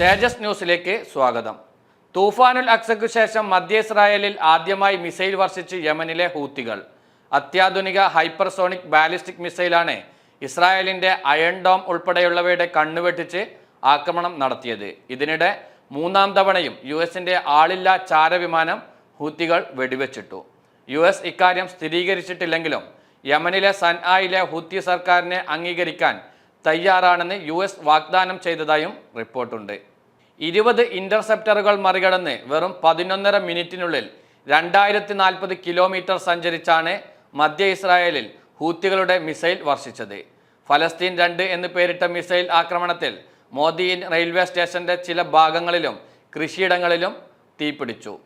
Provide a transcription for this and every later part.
തേജസ് ന്യൂസിലേക്ക് സ്വാഗതം. തൂഫാനുൽ അക്സയ്ക്കു ശേഷം മധ്യ ഇസ്രായേലിൽ ആദ്യമായി മിസൈൽ വർഷിച്ച് യമനിലെ ഹൂത്തികൾ. അത്യാധുനിക ഹൈപ്പർസോണിക് ബാലിസ്റ്റിക് മിസൈലാണ് ഇസ്രായേലിന്റെ അയൺ ഡോം ഉൾപ്പെടെയുള്ളവയുടെ കണ്ണുവെട്ടിച്ച് ആക്രമണം നടത്തിയത്. ഇതിനിടെ മൂന്നാം തവണയും യു എസിന്റെ ആളില്ലാ ചാരവിമാനം ഹൂത്തികൾ വെടിവെച്ചിട്ടു. യു എസ് ഇക്കാര്യം സ്ഥിരീകരിച്ചിട്ടില്ലെങ്കിലും യമനിലെ സൻആയിലെ ഹൂത്തി സർക്കാരിനെ അംഗീകരിക്കാൻ തയ്യാറാണെന്ന് യു എസ് വാഗ്ദാനം ചെയ്തതായും റിപ്പോർട്ടുണ്ട്. ഇരുപത് ഇന്റർസെപ്റ്ററുകൾ മറികടന്ന് വെറും പതിനൊന്നര മിനിറ്റിനുള്ളിൽ രണ്ടായിരത്തി നാൽപ്പത് കിലോമീറ്റർ സഞ്ചരിച്ചാണ് മധ്യ ഇസ്രായേലിൽ ഹൂത്തികളുടെ മിസൈൽ വർഷിച്ചത്. ഫലസ്തീൻ രണ്ട് എന്ന് പേരിട്ട മിസൈൽ ആക്രമണത്തിൽ മോദിയിൻ റെയിൽവേ സ്റ്റേഷന്റെ ചില ഭാഗങ്ങളിലും കൃഷിയിടങ്ങളിലും തീപിടിച്ചു.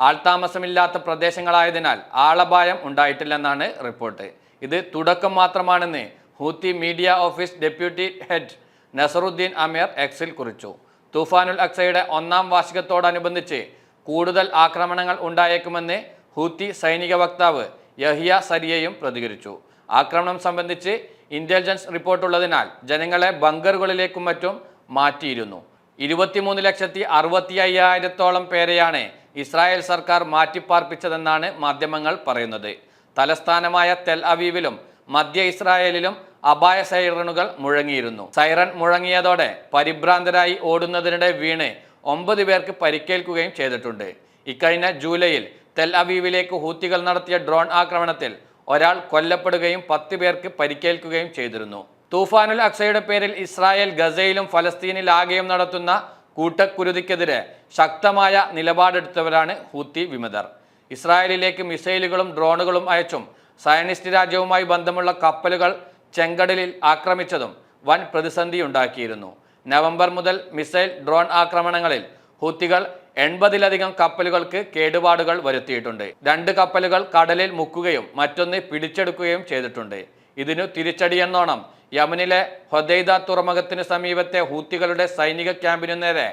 ആൾതാമസമില്ലാത്ത പ്രദേശങ്ങളായതിനാൽ ആളപായം ഉണ്ടായിട്ടില്ലെന്നാണ് റിപ്പോർട്ട്. ഇത് തുടക്കം മാത്രമാണെന്ന് Houthi media office deputy head Nasruddin Amir എക്സിൽ കുറിച്ചു. തൂഫാനുൽ അക്സയുടെ ഒന്നാം വാർഷികത്തോടനുബന്ധിച്ച് കൂടുതൽ ആക്രമണങ്ങൾ ഉണ്ടായേക്കുമെന്ന് ഹൂത്തി സൈനിക വക്താവ് യഹിയ സരിയയും പ്രതികരിച്ചു. ആക്രമണം സംബന്ധിച്ച് ഇന്റലിജൻസ് റിപ്പോർട്ടുള്ളതിനാൽ ജനങ്ങളെ ബങ്കറുകളിലേക്കും മറ്റും മാറ്റിയിരുന്നു. ഇരുപത്തിമൂന്ന് ലക്ഷത്തി അറുപത്തി അയ്യായിരത്തോളം പേരെയാണ് ഇസ്രായേൽ സർക്കാർ മാറ്റിപ്പാർപ്പിച്ചതെന്നാണ് മാധ്യമങ്ങൾ പറയുന്നത്. തലസ്ഥാനമായ തെൽ അവീവിലും മധ്യ ഇസ്രായേലിലും അപായ സൈറണുകൾ മുഴങ്ങിയിരുന്നു. സൈറൺ മുഴങ്ങിയതോടെ പരിഭ്രാന്തരായി ഓടുന്നതിനിടെ വീണ് ഒമ്പത് പേർക്ക് പരിക്കേൽക്കുകയും ചെയ്തിട്ടുണ്ട്. ഇക്കഴിഞ്ഞ ജൂലൈയിൽ തെൽ അവീവിലേക്ക് ഹൂത്തികൾ നടത്തിയ ഡ്രോൺ ആക്രമണത്തിൽ ഒരാൾ കൊല്ലപ്പെടുകയും പത്ത് പേർക്ക് പരിക്കേൽക്കുകയും ചെയ്തിരുന്നു. തൂഫാനുൽ അക്സയുടെ പേരിൽ ഇസ്രായേൽ ഗസയിലും ഫലസ്തീനിലാകെയും നടത്തുന്ന കൂട്ടക്കുരുതിക്കെതിരെ ശക്തമായ നിലപാടെടുത്തവരാണ് ഹൂത്തി വിമതർ. ഇസ്രായേലിലേക്ക് മിസൈലുകളും ഡ്രോണുകളും അയച്ചും സയനിസ്റ്റ് രാജ്യവുമായി ബന്ധമുള്ള കപ്പലുകൾ ചെങ്കടലിൽ ആക്രമിച്ചതും വൻ പ്രതിസന്ധി ഉണ്ടാക്കിയിരുന്നു നവംബർ മുതൽ മിസൈൽ ഡ്രോൺ ആക്രമണങ്ങളിൽ ഹൂത്തികൾ എൺപതിലധികം കപ്പലുകൾക്ക് കേടുപാടുകൾ വരുത്തിയിട്ടുണ്ട്. രണ്ട് കപ്പലുകൾ കടലിൽ മുക്കുകയും മറ്റൊന്ന് പിടിച്ചെടുക്കുകയും ചെയ്തിട്ടുണ്ട്. ഇതിനു തിരിച്ചടിയെന്നോണം യമനിലെ ഹൊദൈദ തുറമുഖത്തിന് സമീപത്തെ ഹൂത്തികളുടെ സൈനിക ക്യാമ്പിനു നേരെ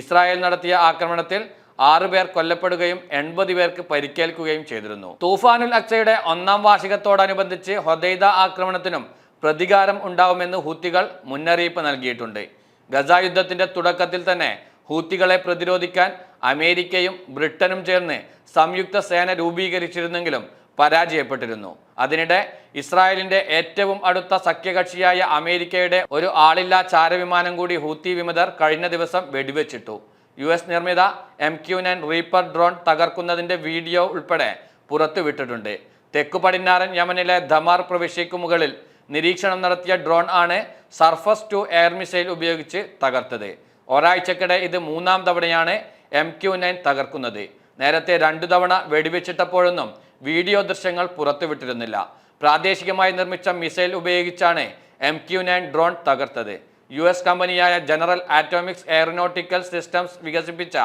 ഇസ്രായേൽ നടത്തിയ ആക്രമണത്തിൽ ആറു പേർ കൊല്ലപ്പെടുകയും എൺപത് പേർക്ക് പരിക്കേൽക്കുകയും ചെയ്തിരുന്നു. തൂഫാനുൽ അക്സയുടെ ഒന്നാം വാർഷികത്തോടനുബന്ധിച്ച് ഹൊദൈദ ആക്രമണത്തിനും പ്രതികാരം ഉണ്ടാവുമെന്ന് ഹൂത്തികൾ മുന്നറിയിപ്പ് നൽകിയിട്ടുണ്ട്. ഗസ യുദ്ധത്തിന്റെ തുടക്കത്തിൽ തന്നെ ഹൂത്തികളെ പ്രതിരോധിക്കാൻ അമേരിക്കയും ബ്രിട്ടനും ചേർന്ന് സംയുക്ത സേന രൂപീകരിച്ചിരുന്നെങ്കിലും പരാജയപ്പെട്ടിരുന്നു. അതിനിടെ ഇസ്രായേലിന്റെ ഏറ്റവും അടുത്ത സഖ്യകക്ഷിയായ അമേരിക്കയുടെ ഒരു ആളില്ലാ ചാരവിമാനം കൂടി ഹൂത്തി വിമതർ കഴിഞ്ഞ ദിവസം വെടിവെച്ചിട്ടു. യു എസ് നിർമ്മിത M Q nine reaper drone തകർക്കുന്നതിന്റെ video ഉൾപ്പെടെ പുറത്തുവിട്ടിട്ടുണ്ട്. തെക്കു പടിഞ്ഞാറൻ യമനിലെ ധമാർ പ്രവിശ്യയ്ക്കു മുകളിൽ നിരീക്ഷണം നടത്തിയ ഡ്രോൺ ആണ് സർഫസ് ടു എയർ മിസൈൽ ഉപയോഗിച്ച് തകർത്തത്. ഒരാഴ്ചക്കിടെ ഇത് മൂന്നാം തവണയാണ് എം ക്യു നയൻ തകർക്കുന്നത്. നേരത്തെ രണ്ടു തവണ വെടിവെച്ചിട്ടപ്പോഴൊന്നും വീഡിയോ ദൃശ്യങ്ങൾ പുറത്തുവിട്ടിരുന്നില്ല. പ്രാദേശികമായി നിർമ്മിച്ച മിസൈൽ ഉപയോഗിച്ചാണ് എം ക്യു നയൻ ഡ്രോൺ തകർത്തത്. യു എസ് കമ്പനിയായ ജനറൽ ആറ്റോമിക്സ് എയറോനോട്ടിക്കൽ സിസ്റ്റംസ് വികസിപ്പിച്ച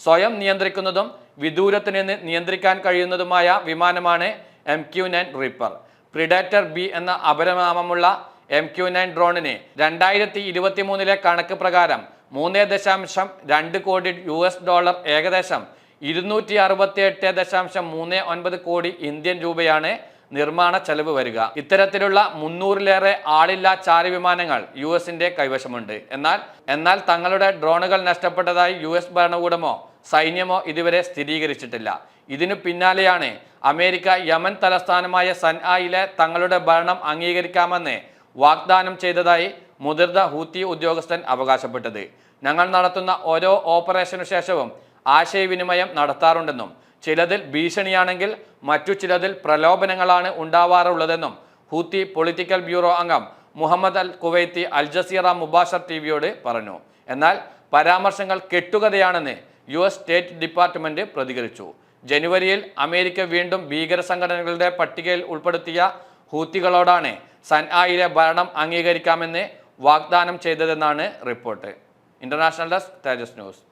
സ്വയം നിയന്ത്രിക്കുന്നതും വിദൂരത്തു നിന്ന് നിയന്ത്രിക്കാൻ കഴിയുന്നതുമായ വിമാനമാണ് M Q nine reaper. Predator B എന്ന അപരനാമമുള്ള എം ക്യു നയൻ ഡ്രോണിന് രണ്ടായിരത്തി ഇരുപത്തി മൂന്നിലെ കണക്ക് പ്രകാരം മൂന്ന് ദശാംശം രണ്ട് കോടി യു എസ് ഡോളർ ഏകദേശം ഇരുന്നൂറ്റി അറുപത്തി എട്ട് ദശാംശം മൂന്ന് ഒൻപത് കോടി ഇന്ത്യൻ രൂപയാണ് നിർമ്മാണ ചെലവ് വരിക. ഇത്തരത്തിലുള്ള മുന്നൂറിലേറെ ആളില്ലാ ചാരവിമാനങ്ങൾ യു എസിന്റെ കൈവശമുണ്ട്. എന്നാൽ എന്നാൽ തങ്ങളുടെ ഡ്രോണുകൾ നഷ്ടപ്പെട്ടതായി യു എസ് ഭരണകൂടമോ സൈന്യമോ ഇതുവരെ സ്ഥിരീകരിച്ചിട്ടില്ല. ഇതിനു പിന്നാലെയാണ് അമേരിക്ക യമൻ തലസ്ഥാനമായ സൻആയിലെ തങ്ങളുടെ ഭരണം അംഗീകരിക്കാമെന്ന് വാഗ്ദാനം ചെയ്തതായി മുതിർന്ന ഹൂത്തി ഉദ്യോഗസ്ഥൻ അവകാശപ്പെട്ടത്. ഞങ്ങൾ നടത്തുന്ന ഓരോ ഓപ്പറേഷനു ശേഷവും ആശയവിനിമയം നടത്താറുണ്ടെന്നും ചിലതിൽ ഭീഷണിയാണെങ്കിൽ മറ്റു ചിലതിൽ പ്രലോഭനങ്ങളാണ് ഉണ്ടാവാറുള്ളതെന്നും ഹൂത്തി പൊളിറ്റിക്കൽ ബ്യൂറോ അംഗം Muhammad al Kuwaiti Al Jazeera Mubasher T വിയോട് പറഞ്ഞു. എന്നാൽ പരാമർശങ്ങൾ കെട്ടുകഥയാണെന്ന് യു എസ് സ്റ്റേറ്റ് ഡിപ്പാർട്ട്മെന്റ് പ്രതികരിച്ചു. ജനുവരിയിൽ അമേരിക്ക വീണ്ടും ഭീകര സംഘടനകളുടെ പട്ടികയിൽ ഉൾപ്പെടുത്തിയ ഹൂത്തികളോടാണ് സൻആയിലെ ഭരണം അംഗീകരിക്കാമെന്ന് വാഗ്ദാനം ചെയ്തതെന്നാണ് report. International desk Tejas news.